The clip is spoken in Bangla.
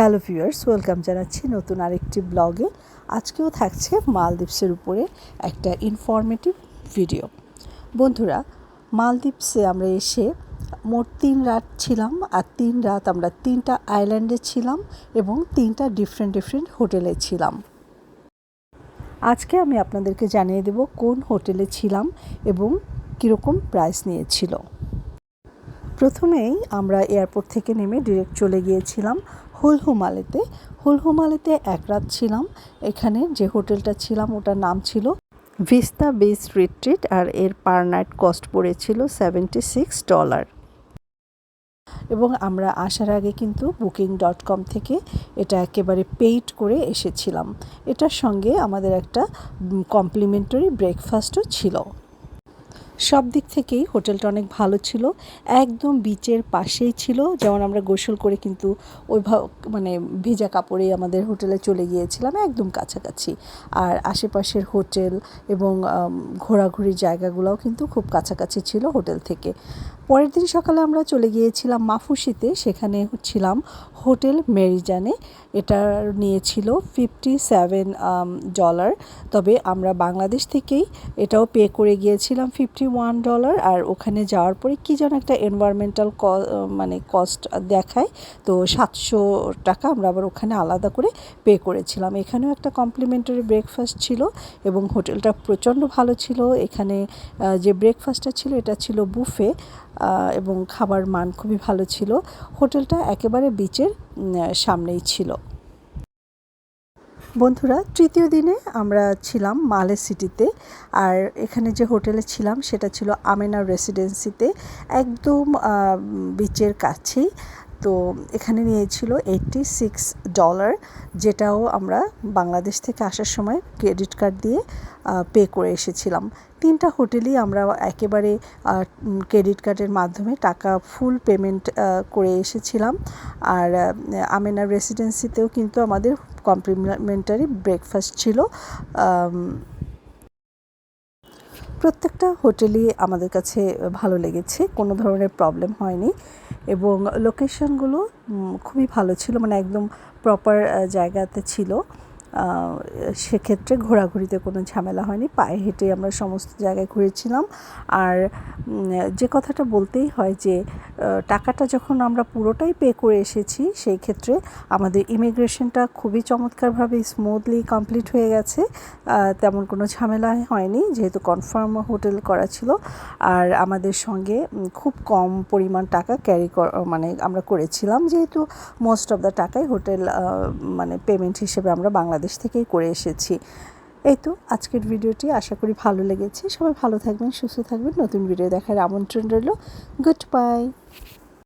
হ্যালো ভিউয়ার্স, ওয়েলকাম জানাচ্ছি নতুন আরেকটি ব্লগে। আজকেও থাকছে মালদ্বীপসের উপরে একটা ইনফরমেটিভ ভিডিও বন্ধুরা, মালদ্বীপসে আমরা এসে মোট তিন রাত ছিলাম আর তিন রাত আমরা তিনটা আইল্যান্ডে ছিলাম এবং তিনটা ডিফারেন্ট ডিফারেন্ট হোটেলে ছিলাম। আজকে আমি আপনাদেরকে জানিয়ে দেব কোন হোটেলে ছিলাম এবং কীরকম প্রাইস নিয়েছিল। প্রথমেই আমরা এয়ারপোর্ট থেকে নেমে ডিরেক্ট চলে গিয়েছিলাম হুলহুমালেতে। হুলহুমালেতে এক রাত ছিলাম। এখানে যে হোটেলটা ছিলাম, ওটার নাম ছিল ভিস্তা বেস রিট্রিট আর এর পার নাইট কস্ট পড়েছিল সেভেন্টি সিক্স ডলার। এবং আমরা আসার আগে কিন্তু বুকিং ডট কম থেকে এটা একেবারে পেইড করে এসেছিলাম। এটার সঙ্গে আমাদের একটা কমপ্লিমেন্টারি ব্রেকফাস্টও ছিল। সব দিক থেকেই হোটেলটা অনেক ভালো ছিল। একদম বিচের পাশেই ছিল। যেমন আমরা গোসল করে কিন্তু ওই মানে ভিজা কাপড়ে আমাদের হোটেলে চলে গিয়েছিলাম, একদম কাছাকাছি। আর আশেপাশের হোটেল এবং ঘোরাঘুরির জায়গাগুলোও কিন্তু খুব কাছাকাছি ছিল হোটেল থেকে। পরের দিন সকালে আমরা চলে গিয়েছিলাম মাফুসিতে, সেখানে ছিলাম হোটেল মেরিজানে। এটা নিয়েছিল ফিফটি সেভেন ডলার তবে আমরা বাংলাদেশ থেকেই এটাও পে করে গিয়েছিলাম ফিফটি ওয়ান ডলার আর ওখানে যাওয়ার পরে কী যেন একটা এনভায়রনমেন্টাল মানে কস্ট দেখায়। তো সাতশো টাকা আমরা আবার ওখানে আলাদা করে পে করেছিলাম। এখানেও একটা কমপ্লিমেন্টারি ব্রেকফাস্ট ছিল এবং হোটেলটা প্রচণ্ড ভালো ছিল। এখানে যে ব্রেকফাস্টটা ছিল, এটা ছিল বুফে এবং খাবার মান খুবই ভালো ছিল। হোটেলটা একেবারে বিচের সামনেই ছিল। বন্ধুরা, তৃতীয় দিনে আমরা ছিলাম মালে সিটিতে। আর এখানে যে হোটেলে ছিলাম, সেটা ছিল আমেনা রেসিডেন্সিতে একদম বিচের কাছেই। তো এখানে নিয়েছিল এইটটি সিক্স ডলার যেটাও আমরা বাংলাদেশ থেকে আসার সময় ক্রেডিট কার্ড দিয়ে পে করে এসেছিলাম। তিনটা হোটেলই আমরা একেবারে ক্রেডিট কার্ডের মাধ্যমে টাকা ফুল পেমেন্ট করে এসেছিলাম। আর আমেনা রেসিডেন্সিতেও কিন্তু আমাদের কমপ্লিমেন্টারি ব্রেকফাস্ট ছিল। প্রত্যেকটা হোটেলই আমাদের কাছে ভালো লেগেছে, কোনো ধরনের প্রবলেম হয়নি এবং লোকেশনগুলো খুবই ভালো ছিল মানে একদম প্রপার জায়গাতে ছিল। সেক্ষেত্রে ঘোরাঘুরিতে কোনো ঝামেলা হয়নি। পায়ে হেঁটে আমরা সমস্ত জায়গায় ঘুরেছিলাম। আর যে কথাটা বলতেই হয় যে টাকাটা যখন আমরা পুরোটাই পে করে এসেছি, সেই ক্ষেত্রে আমাদের ইমিগ্রেশনটা খুবই চমৎকারভাবে স্মুথলি কমপ্লিট হয়ে গেছে। তেমন কোনো ঝামেলা হয়নি, যেহেতু কনফার্ম হোটেল করা ছিল। আর আমাদের সঙ্গে খুব কম পরিমাণ টাকা ক্যারি মানে আমরা করেছিলাম, যেহেতু মোস্ট অফ দ্য টাকাই হোটেল মানে পেমেন্ট হিসেবে আমরা বাংলাদেশ থেকেই করে এসেছি। এই তো আজকের ভিডিওটি, আশা করি ভালো লেগেছে। সবাই ভালো থাকবেন, সুস্থ থাকবেন। নতুন ভিডিও দেখার আমন্ত্রণ রইল। Good bye